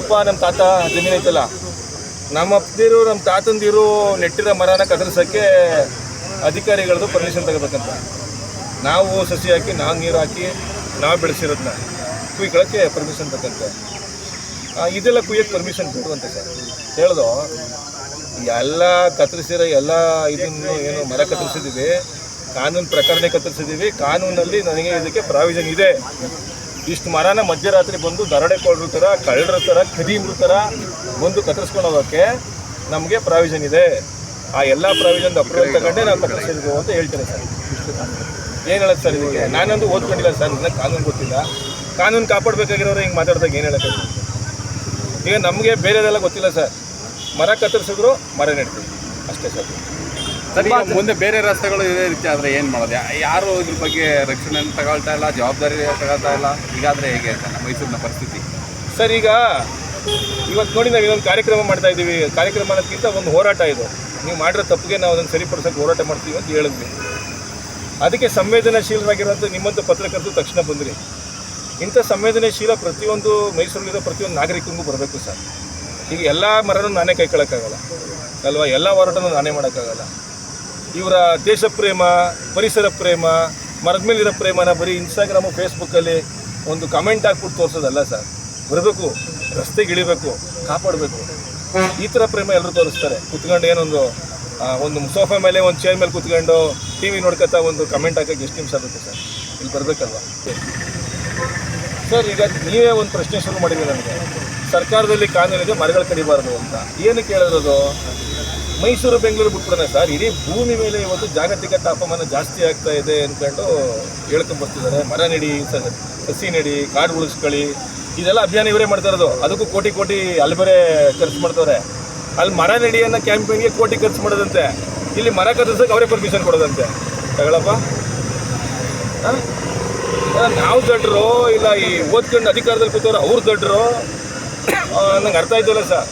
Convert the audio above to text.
ಅಪ್ಪ ನಮ್ಮ ತಾತ ಜಮೀನು ಐತಲ್ಲ? ನಮ್ಮ ಅಪ್ಪದಿರು ನಮ್ಮ ತಾತಂದಿರು ನೆಟ್ಟಿರೋ ಮರನ ಕದರ್ಸೋಕ್ಕೆ ಅಧಿಕಾರಿಗಳದ್ದು ಪರ್ಮಿಷನ್ ತಗೋಬೇಕಂತ. ನಾವು ಸಸಿ ಹಾಕಿ, ನಾವು ನೀರು ಹಾಕಿ, ನಾವು ಬೆಳೆಸಿರೋದನ್ನ ಕುಯ್ಕೊಳ್ಳೋಕ್ಕೆ ಪರ್ಮಿಷನ್ ಬೇಕಂತೆ ಇದೆಲ್ಲ ಕುಯ್ಯೋಕ್ಕೆ ಪರ್ಮಿಷನ್ ಕೊಡುವಂತೆ ಸರ್. ಹೇಳ್ದು, ಎಲ್ಲ ಕತ್ತರಿಸಿರೋ ಎಲ್ಲ ಇದನ್ನು ಏನು ಮರ ಕತ್ತರಿಸಿದ್ದೀವಿ ಕಾನೂನು ಪ್ರಕರಣ ಕತ್ತರಿಸಿದ್ದೀವಿ ಕಾನೂನಲ್ಲಿ ನನಗೆ ಇದಕ್ಕೆ ಪ್ರಾವಿಷನ್ ಇದೆ. ಇಷ್ಟು ಮರನ ಮಧ್ಯರಾತ್ರಿ ಬಂದು ದರಡೆ ಥರ ಕಳ್ಳರ ಥರ ಖದೀಮ್ರ ಥರ ಬಂದು ಕತ್ತರಿಸ್ಕೊಂಡು ಹೋಗೋಕ್ಕೆ ನಮಗೆ ಪ್ರಾವಿಷನ್ ಇದೆ. ಆ ಎಲ್ಲ ಪ್ರಾವಿಷನ್ ಅಪ್ರೂವಲ್ ತಗೊಂಡೆ ನಾವು ಕತ್ತರಿಸಿದ್ವು ಅಂತ ಹೇಳ್ತಾರೆ ಸರ್. ಏನು ಹೇಳೋದು ಸರ್ ಇದಕ್ಕೆ? ನಾನಂತೂ ಓದ್ಕೊಂಡಿಲ್ಲ ಸರ್ ನನಗೆ ಕಾನೂನು ಗೊತ್ತಿಲ್ಲ. ಕಾನೂನು ಕಾಪಾಡಬೇಕಾಗಿರೋರು ಹಿಂಗೆ ಮಾತಾಡ್ದಾಗ ಏನು ಹೇಳೋಕ್ಕೆ ಈಗ ನಮಗೆ ಬೇರೆದೆಲ್ಲ ಗೊತ್ತಿಲ್ಲ ಸರ್. ಮರ ಕತ್ತರಿಸಿದ್ರು ಮರ ನೆಡ್ತೀವಿ. ಅಷ್ಟೇ ಸರ್. ಸರ್ ಮುಂದೆ ಬೇರೆ ರಸ್ತೆಗಳು ಇದೇ ರೀತಿ ಆದರೆ ಏನು ಮಾಡೋದು? ಯಾರು ಇದ್ರ ಬಗ್ಗೆ ರಕ್ಷಣೆ ತಗೊಳ್ತಾ ಇಲ್ಲ ಜವಾಬ್ದಾರಿ ತಗೊಳ್ತಾ ಇಲ್ಲ? ಈಗಾದರೆ ಹೇಗೆ ಅಂತ ನಮ್ಮ ಮೈಸೂರಿನ ಪರಿಸ್ಥಿತಿ. ಸರ್ ಈಗ ಇವತ್ತು ನೋಡಿ ನಾವು ಇದೊಂದು ಕಾರ್ಯಕ್ರಮ ಮಾಡ್ತಾ ಇದ್ದೀವಿ. ಕಾರ್ಯಕ್ರಮ ಅನ್ನೋದಕ್ಕಿಂತ ಒಂದು ಹೋರಾಟ ಇದು. ನೀವು ಮಾಡಿರೋ ತಪ್ಪಿಗೆ ನಾವು ಅದನ್ನು ಸರಿಪಡಿಸೋಕೆ ಹೋರಾಟ ಮಾಡ್ತೀವಿ ಅಂತ ಹೇಳಿದ್ವಿ. ಅದಕ್ಕೆ ಸಂವೇದನಾಶೀಲರಾಗಿರುವಂಥ ನಿಮ್ಮಂಥ ಪತ್ರಕರ್ತರು ತಕ್ಷಣ ಬಂದ್ರಿ. ಇಂಥ ಸಂವೇದನಾಶೀಲ ಪ್ರತಿಯೊಂದು ಮೈಸೂರಲ್ಲಿರೋ ಪ್ರತಿಯೊಂದು ನಾಗರಿಕನಿಗೂ ಬರಬೇಕು ಸರ್. ಈಗ ಎಲ್ಲ ಮರನೂ ನಾನೇ ಕೈಕೊಳ್ಳೋಕ್ಕಾಗಲ್ಲ ಅಲ್ವಾ? ಎಲ್ಲ ಹೋರಾಟನೂ ನಾನೇ ಮಾಡೋಕ್ಕಾಗಲ್ಲ. ಇವರ ದೇಶ ಪ್ರೇಮ ಪರಿಸರ ಪ್ರೇಮ, ಮರದ ಮೇಲಿರೋ ಪ್ರೇಮನ ಬರೀ ಇನ್ಸ್ಟಾಗ್ರಾಮು ಫೇಸ್ಬುಕ್ಕಲ್ಲಿ ಒಂದು ಕಮೆಂಟ್ ಹಾಕ್ಬಿಟ್ಟು ತೋರಿಸೋದಲ್ಲ ಸರ್. ಬರಬೇಕು, ರಸ್ತೆಗೆ ಇಳಿಬೇಕು, ಕಾಪಾಡಬೇಕು. ಈ ಥರ ಪ್ರೇಮ ಎಲ್ಲರೂ ತೋರಿಸ್ತಾರೆ. ಕುತ್ಕೊಂಡು ಏನೊಂದು ಒಂದು ಸೋಫಾ ಮೇಲೆ, ಒಂದು ಚೇರ್ ಮೇಲೆ ಕುತ್ಕೊಂಡು ಟಿ ವಿ ನೋಡ್ಕೊತಾ ಒಂದು ಕಮೆಂಟ್ ಹಾಕೋಕ್ಕೆ ಎಷ್ಟು ನಿಮಿಷ ಆಗುತ್ತೆ ಸರ್? ಇಲ್ಲಿ ಬರಬೇಕಲ್ವಾ? ಸರ್, ಈಗ ನೀವೇ ಒಂದು ಪ್ರಶ್ನೆ ಶುರು ಮಾಡಿದ್ರಿ ನನಗೆ. ಸರ್ಕಾರದಲ್ಲಿ ಕಾನೂನಿದೆ, ಮರಗಳು ಕಡಿಬಾರದು ಅಂತ. ಏನು ಕೇಳಿರೋದು ಮೈಸೂರು, ಬೆಂಗಳೂರು ಬಿಟ್ಬಿಡೋಣ ಸರ್. ಇಡೀ ಭೂಮಿ ಮೇಲೆ ಇವತ್ತು ಜಾಗತಿಕ ತಾಪಮಾನ ಜಾಸ್ತಿ ಆಗ್ತಾ ಇದೆ ಅಂದ್ಕೊಂಡು ಹೇಳ್ಕೊಂಡು ಬರ್ತಿದ್ದಾರೆ. ಮರ ನಡಿ ಸಸಿ ನೆಡಿ, ಕಾಡು ಉಳಿಸ್ಕೊಳ್ಳಿ. ಇದೆಲ್ಲ ಅಭಿಯಾನ ಇವರೇ ಮಾಡ್ತಾ ಇರೋದು. ಅದಕ್ಕೂ ಕೋಟಿ ಕೋಟಿ ಅಲ್ಲಿ ಬೇರೆ ಖರ್ಚು ಮಾಡ್ತಾರೆ ಅಲ್ಲಿ ಮರ ನಡಿ ಅನ್ನೋ ಕ್ಯಾಂಪೇನ್ಗೆ ಕೋಟಿ ಖರ್ಚು ಮಾಡೋದಂತೆ. ಇಲ್ಲಿ ಮರ ಕತ್ತರಿಸೋಕೆ ಅವರೇ ಪರ್ಮಿಷನ್ ಕೊಡೋದಂತೆ. ತಗೊಳಪ್ಪ. ನಾವು ದೊಡ್ಡರು ಇಲ್ಲ ಈ ಓದ್ಕೊಂಡು ಅಧಿಕಾರದಲ್ಲಿ ಕೂತವ್ರು ಅವ್ರು ದೊಡ್ಡರು ನಂಗೆ ಅರ್ಥ ಆಯ್ತಲ್ಲ ಸರ್.